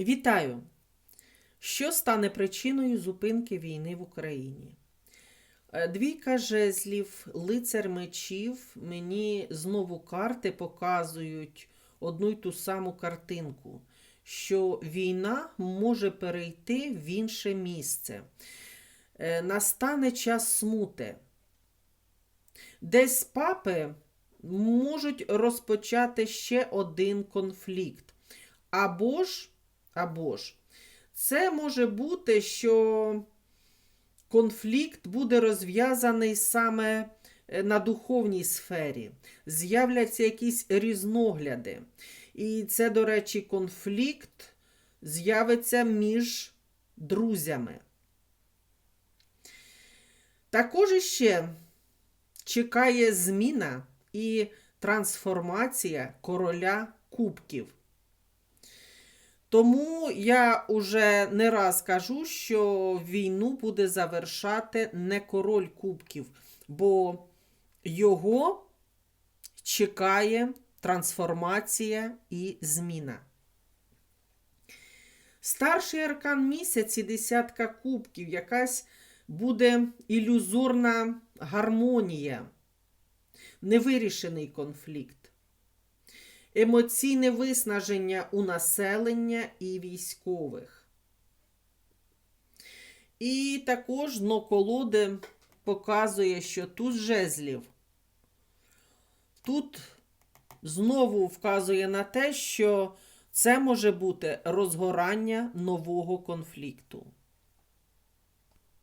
Вітаю! Що стане причиною зупинки війни в Україні? Е, Двійка жезлів, лицар мечів. Мені знову карти показують одну й ту саму картинку, що війна може перейти в інше місце. Е, Настане час смути. Десь папи можуть розпочати ще один конфлікт. Або ж, або ж, це може бути, що конфлікт буде розв'язаний саме е, на духовній сфері. З'являться якісь різногляди. І це, до речі, конфлікт з'явиться між друзями. Також іще чекає зміна і трансформація короля кубків. Тому я уже не раз кажу, що війну буде завершати не король кубків, бо його чекає трансформація і зміна. Старший аркан місяці десятка кубків, якась буде ілюзорна гармонія, невирішений конфлікт емоційне виснаження у населення і військових. І також дно колоди показує, що тут жезлів. Тут знову вказує на те, що це може бути розгорання нового конфлікту.